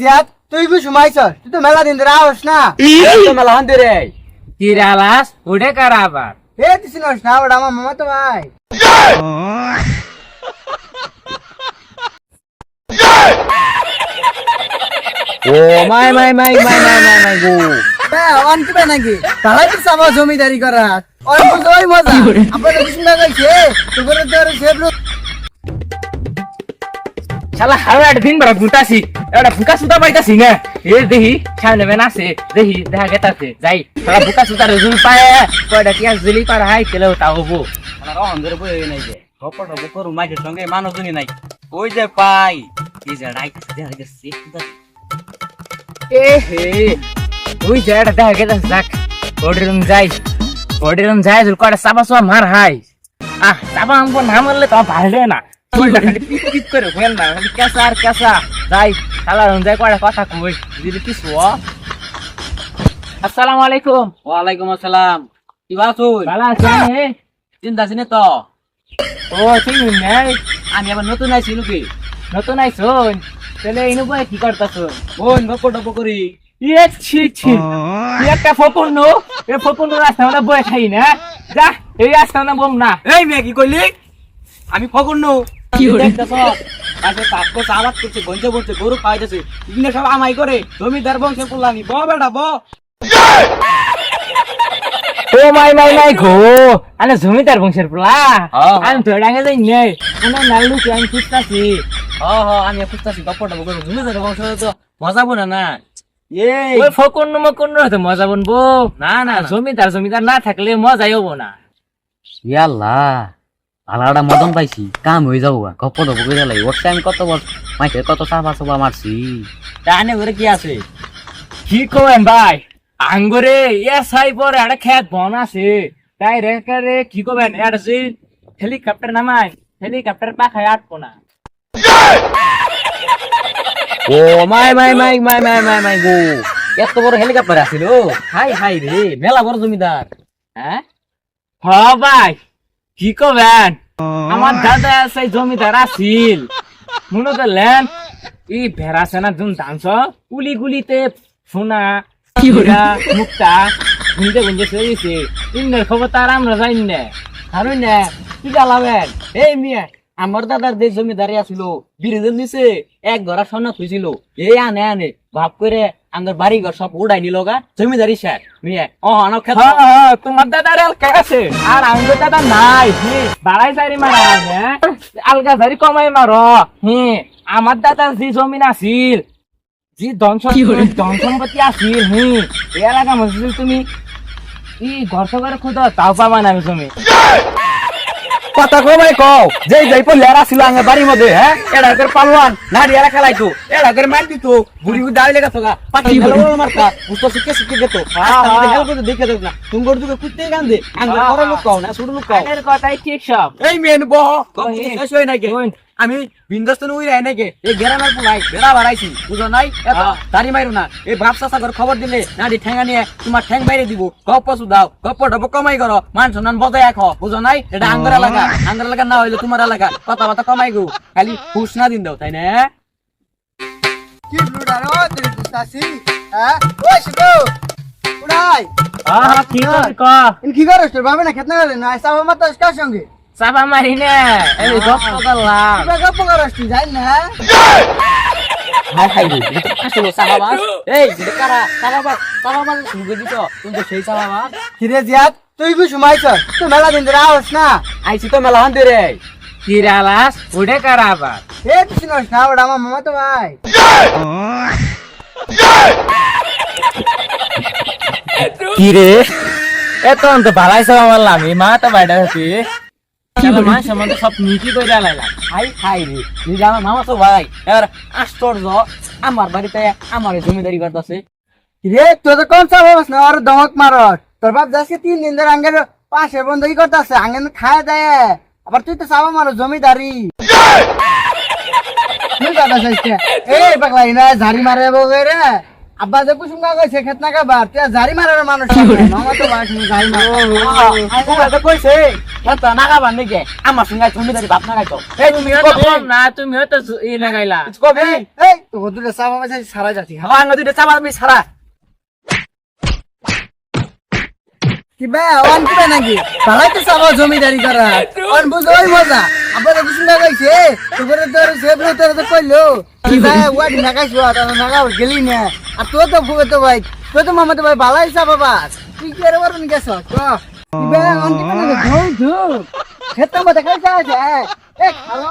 জিয়াদ তুই কি শুমাইছ তুই তো মেলা দিন ধরে আস না। তো মেলা হান দে রে কি রে আলাস? ওটা কার আবার? এ চিনস না ওটা আমার মামা তো ভাই। ও মাই মাই মাই মাই মাই মাই মাই গো। অন কিবে নাকি? তাহলে তো সাবা জমিদারি করা। অন বুঝো মজা। আপনাদের কিছু না গাইছে তোর তোর সেবলু শালা হারো দিন বড় গুতাছি একটা ফুকা সুতা পাইতাছি না? এ দেহি সামনে বেন আছে। দেহি দেখা গেতাছে যাই। শালা ফুকা সুতা রজুল পায়। কয়টা কি জুলি পার হাই, কেলেও তা হব। আমার অহন ধরে বই নাই যে। গপট গপ করু মাইকের সঙ্গে মানুষজনই নাই। ওই যে পাই। এই যে রাইট দেখা গেছে এ হে ওই জায়গাটা দেখা গেতাছে যাক। বডি রুম যাই। বডি রুম যাই জুল কয়টা চাপা চাপা মার হাই। আহ চাপা আমকো না মারলে তো ভালো না। কয়টা খালি পিট পিট করে হইল না। কেসা আর কেসা যাই শালা যাই কয়টা কথা কই। দিদি কিছু আসসালামু আলাইকুম। ওয়ালাইকুম আসসালাম। কি বাসু ভালো আছেন চিন্তা চিনে তো? ও ঠিক নাই আমি আবার নতুন আইছি নাকি? নতুন তাহলে কি করতাছুন বোন গপ টপ করি। ইয়ে ছি ছি একটা ফপন নো এ ফপন রাস্তা মানে বয় খাই না। যা এই রাস্তা না বম না। এই মেয়ে কি কইলি? আমি ফকুন নো কি করছে বলছে গরু সব আমাই করে জমিদার বংশের করলাম ব বেটা ব। ও মাই মাই মাই গো আনে জমিদার বংশের পোলা। হ্যাঁ। আমি তো যাই নাই আনে নালু কি আমি খুঁজতাছি। হ হ আমি খুঁজতেছি গপ টপ জমিদার বংশ তো মজা বোনা না। এই। ওই ফকন নো মকন তো মজা বনবো? না না না। জমিদার জমিদার না থাকলে মজাই হব না। ইয়াল্লা আলাদা মদন পাইছি কাম হয়ে যাব গপ টপ করে লাই ওর টাইম কত বল? মাইকে কত চাপা চাপা মারছি টানে করে কি আছে? কি করেন ভাই? আঙ্গুরে সাই পরে একটা খেত বন আছে। তাই রে রে কি করবেন এটা যে হেলিকপ্টার নামাই হেলিকপ্টার পাখায় আটকো না। ও মাই মাই মাই মাই মাই মাই মাই গো। এত বড় হেলিকপ্টার আছিল হাই হাই রে মেলা বড় জমিদার। হ্যাঁ? হ ভাই। কি করবেন আমার দাদা সেই জমিদার আছিল। মনে করলেন ই ভেড়া সেনা জুন দামছ গুলি গুলিতে সোনা হীরা, মুক্তা গুঞ্জে গুঞ্জে চলেছে ইন্দের খবর তার আমরা জানি না। আর না? কি জ্বালাবেন এই মিয়া আমার দাদার যে জমিদারি আছিল বিরোধের নিচে এক ঘরা সোনা খুঁজছিল এই আনে আনে ভাব করে আমার বাড়ি ঘর সব উড়াই নিল গা। জমিদারি স্যার মিয়া ও আনো খেত। হ্যাঁ, হ্যাঁ, তোমার দাদার এলকা আছে আর আমার দাদা নাই। বাড়াই সারি মারা হ্যাঁ আলগা সারি কমাই মারো হ্যাঁ আমার দাদার যে জমিন আছিল যে ধন ধন সম্পত্তি আছিল হ্যাঁ এর আগে মসজিদ তুমি। ই ঘর করে খুদ তাও পাবা না আমি জমি। কথা কমাই কও। যে যাই পর লেরা ছিল আমার বাড়ির মধ্যে হ্যাঁ? এটা করে পালওয়ান নাড়ি এরা খেলাইতো এটা করে মার দিত বুড়ি বুড়ি দাঁড়িয়ে গেছো গা পাখি ভালো ভালো মারতা বুঝতো শিখে শিখে গেত হেল করে দেখে দেখ না তুমি গরু দুকে কুত্তে গান্ধে আমি বড় লোক কও না ছোট লোক কও এর কথাই ঠিক সব। এই মেন বহ? শেষ হয় নাকি কই? আমি বিন্দাস্তন উই রাই নাকি এই গেরামার পুলাই বেড়া বাড়াইছি বুঝো নাই? এত হ্যাঁ। দাড়ি মাইরো না। এই বাপ চাষা করে খবর দিলে নাড়ি ঠেঙ্গা নিয়ে তোমার ঠ্যাং বাইরে দিব। গপ পশু দাও গপ ডপ কমাই করো মান সম্মান বজায় রাখো বুঝো নাই? এটা আঙ্গার এলাকা আঙ্গার এলাকা না হইলে তোমার এলাকা কথা বার্তা কমাই গো। খালি হুশ না দিন দাও তাই না কি ব্লুডার ও তুই তাসি হ্যাঁ ওই শিবু উড়াই আহ কি কর ক? ইন কি করছ তোর বাবা না খেত না গেলে না সাবা মত কার সঙ্গে? চাপা মারি না? এই গপ্প করলাম গপ্প করছ তুই জানি না? হাই হাই রে আসলে সাহাবাস এই কারা সাহাবাস সাহাবাস শুনবে দিছো তুমি তো সেই সাহাবাস কিরে জিয়াদ তুই কি শুমাইছ তুই মেলা দিন ধরে আস না। আইছি তো মেলা হান্তে রে কি রে আলাস ওটা কার আবার এ তুই চিনস না ওটা আমার মামা তো ভাই। কি রে এত অন্ত ভালাই মারলাম এই মা তো বাইরে আছি মা সমান সব নীতি করে লাইলাম হাই হাই রে। নিজে আমার মামা তো ভাই এবার আশ্চর্য আমার বাড়িতে আমার জমিদারি করতেছে। রে তুই তো কোন সাবাস না? আর দমক মারস তোর বাপ যাচ্ছে তিন দিন ধরে আঙ্গের পাশে বন্ধকি করতেছে? আঙ্গের খায় দেয়। আবার তুই তো সাবা মারো জমিদারি। তুই কথা চাইছে এই পাকলাই না ঝাড়ি মারে বগে রে। আব্বা যে কুসুম কাগজ খেত না কাবার তুই জারি মারার মানুষ আমার তো বাস জারি মারা। তো কইছে এটা নাগাবার নাকি? আমার সঙ্গে জমিদারি বাপ নাগাইতো এই তুমি তো কম না তুমিও তো ই লাগাইলা কবি। এই তো দুটো চাপা মাঝে সারা যাচ্ছি আমার আঙ্গ তুমি সারা। কি বে অন কিবে নাকি? তারাই তো চাপা জমিদারি করা। অন বুঝ ওই মজা। তো কুসুম কাগজ তোর তোর সেবরে তোর তো কইলো। ভাই ওয়াডি নাগাইছো আর নাগাও গেলি না। আর তো তো ভুগে তো ভাই তো তো মামা তো ভাই চাপা বাস তুই কি এর বরণ গেছ? তো ইবা অন্তি মানে ধৌ ধৌ খেতে মধ্যে খাইছা আছে এ খালো।